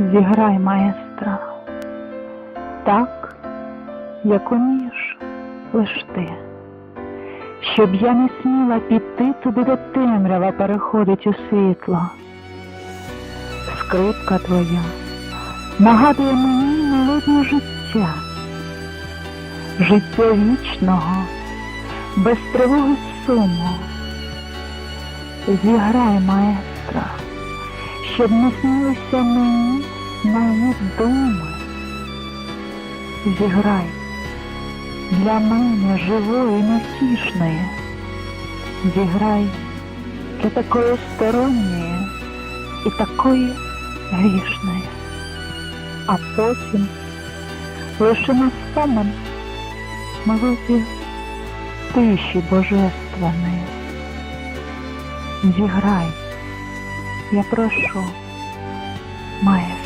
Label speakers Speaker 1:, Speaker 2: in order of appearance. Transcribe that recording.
Speaker 1: Зіграй, маестро, так, як умієш лиш ти, щоб я не сміла піти туди, де темрява переходить у світло. Скрипка твоя нагадує мені мелодію життя, життя вічного, без тривоги суму. Зіграй, маестро, щоб не снилися мені мої думи. Зіграй для мене живої, невтішної. Зіграй для такої сторонньої і такої грішної. А потім лише на спомин мелодію тиші божественної. Зіграй, я прошу, маєш.